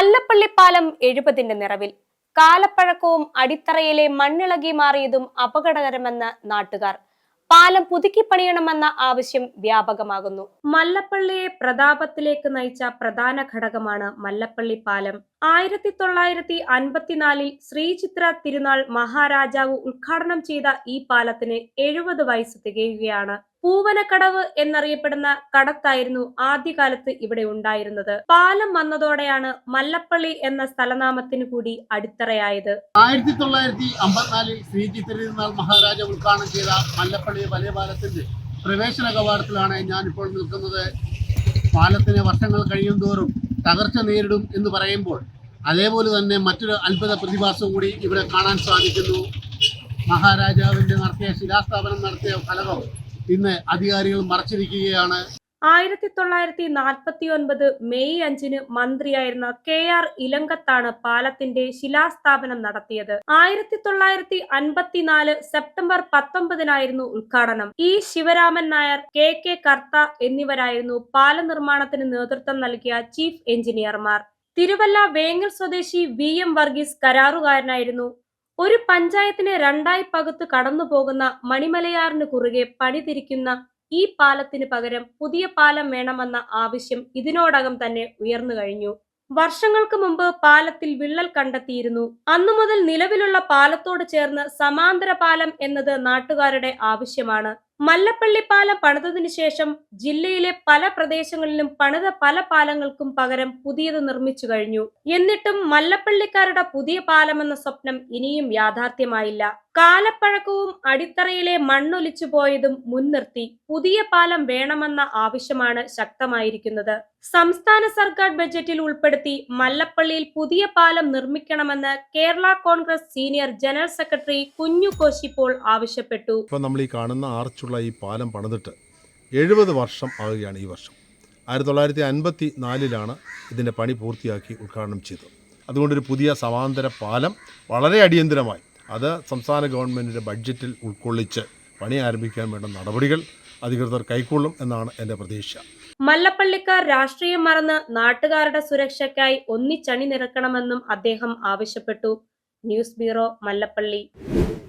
മല്ലപ്പള്ളി പാലം എഴുപതിന്റെ നിറവിൽ. കാലപ്പഴക്കവും അടിത്തറയിലെ മണ്ണിളകി മാറിയതും അപകടകരമെന്ന് നാട്ടുകാർ. പാലം പുതുക്കി പണിയണമെന്ന ആവശ്യം വ്യാപകമാകുന്നു. മല്ലപ്പള്ളിയെ പ്രതാപത്തിലേക്ക് നയിച്ച പ്രധാന ഘടകമാണ് മല്ലപ്പള്ളി പാലം ആയിരത്തി തൊള്ളായിരത്തി അൻപത്തിനാലിൽ ശ്രീചിത്ര തിരുനാൾ മഹാരാജാവ് ഉദ്ഘാടനം ചെയ്ത ഈ പാലത്തിന് എഴുപത് വയസ്സ് തികയുകയാണ്. പൂവനക്കടവ് എന്നറിയപ്പെടുന്ന കടത്തായിരുന്നു ആദ്യകാലത്ത് ഇവിടെ ഉണ്ടായിരുന്നത്. പാലം വന്നതോടെയാണ് മല്ലപ്പള്ളി എന്ന സ്ഥലനാമത്തിന് കൂടി അടിത്തറയായത്. ആയിരത്തി തൊള്ളായിരത്തി അമ്പത്തിനാലിൽ ശ്രീജി തിരുനാൾ മഹാരാജ ഉദ്ഘാടനം ചെയ്ത മല്ലപ്പള്ളി വലിയ പാലത്തിന്റെ പ്രവേശന കവാടത്തിലാണ് ഞാനിപ്പോൾ നിൽക്കുന്നത്. പാലത്തിന് വർഷങ്ങൾ കഴിയും തോറും തകർച്ച നേരിടും എന്ന് പറയുമ്പോൾ അതേപോലെ തന്നെ മറ്റൊരു അത്ഭുത പ്രതിഭാസം കൂടി ഇവിടെ കാണാൻ സാധിക്കുന്നു. മഹാരാജാവിന്റെ നടത്തിയ ശിലാസ്ഥാപനം നടത്തിയ ഫലകം ഇന്ന് അധികാരികൾ മറച്ചിരിക്കുകയാണ്. ആയിരത്തി തൊള്ളായിരത്തി നാൽപ്പത്തി ഒൻപത് മെയ് അഞ്ചിന് മന്ത്രിയായിരുന്ന കെ ആർ ഇലങ്കത്താണ് പാലത്തിന്റെ ശിലാസ്ഥാപനം നടത്തിയത്. ആയിരത്തി തൊള്ളായിരത്തി അൻപത്തിനാല് സെപ്റ്റംബർ പത്തൊമ്പതിനായിരുന്നു ഉദ്ഘാടനം. E Sivaraman Nair K K Kartha എന്നിവരായിരുന്നു പാല നിർമ്മാണത്തിന് നേതൃത്വം നൽകിയ ചീഫ് എഞ്ചിനീയർമാർ. തിരുവല്ല വേങ്ങൽ സ്വദേശി വി എം വർഗീസ് കരാറുകാരനായിരുന്നു. ഒരു പഞ്ചായത്തിനെ രണ്ടായി പകുത്ത് കടന്നു പോകുന്ന മണിമലയാറിന് കുറുകെ പണിതിരിക്കുന്ന ഈ പാലത്തിന് പകരം പുതിയ പാലം വേണമെന്ന ആവശ്യം ഇതിനോടകം തന്നെ ഉയർന്നു കഴിഞ്ഞു. വർഷങ്ങൾക്ക് മുമ്പ് പാലത്തിൽ വിള്ളൽ കണ്ടെത്തിയിരുന്നു. അന്നു മുതൽ നിലവിലുള്ള പാലത്തോട് ചേർന്ന് സമാന്തര പാലം എന്നത് നാട്ടുകാരുടെ ആവശ്യമാണ്. മല്ലപ്പള്ളി പാലം പണിതതിനു ശേഷം ജില്ലയിലെ പല പ്രദേശങ്ങളിലും പണിത പല പാലങ്ങൾക്കും പകരം പുതിയത് നിർമ്മിച്ചു കഴിഞ്ഞു. എന്നിട്ടും മല്ലപ്പള്ളിക്കാരുടെ പുതിയ പാലമെന്ന സ്വപ്നം ഇനിയും യാഥാർത്ഥ്യമായില്ല. കാലപ്പഴക്കവും അടിത്തറയിലെ മണ്ണൊലിച്ചു പോയതും മുൻനിർത്തി പുതിയ പാലം വേണമെന്ന ആവശ്യമാണ് ശക്തമായിരിക്കുന്നത്. സംസ്ഥാന സർക്കാർ ബജറ്റിൽ ഉൾപ്പെടുത്തി മല്ലപ്പള്ളിയിൽ പുതിയ പാലം നിർമ്മിക്കണമെന്ന് Kerala Congress senior general secretary Kunju കോശിപ്പോൾ ആവശ്യപ്പെട്ടു നമ്മൾ ഈ കാണുന്ന ഈ പാലം പണിതിട്ട് എഴുപത് വർഷം ആവുകയാണ് ഈ വർഷം. ആയിരത്തി തൊള്ളായിരത്തി അൻപത്തി നാലിലാണ് ഇതിന്റെ പണി പൂർത്തിയാക്കി ഉദ്ഘാടനം ചെയ്തത്. അതുകൊണ്ടൊരു പുതിയ സമാന്തര പാലം വളരെ അടിയന്തരമായി അത് സംസ്ഥാന ഗവൺമെന്റിന്റെ ബഡ്ജറ്റിൽ ഉൾക്കൊള്ളിച്ച് പണി ആരംഭിക്കാൻ വേണ്ട നടപടികൾ അധികൃതർ കൈക്കൊള്ളും എന്നാണ് എന്റെ പ്രതീക്ഷ. മല്ലപ്പള്ളിക്കാർ രാഷ്ട്രീയം മറന്ന് നാട്ടുകാരുടെ സുരക്ഷയ്ക്കായി ഒന്നിച്ചണി നിരക്കണമെന്നും അദ്ദേഹം ആവശ്യപ്പെട്ടു. News bureau Mallappally.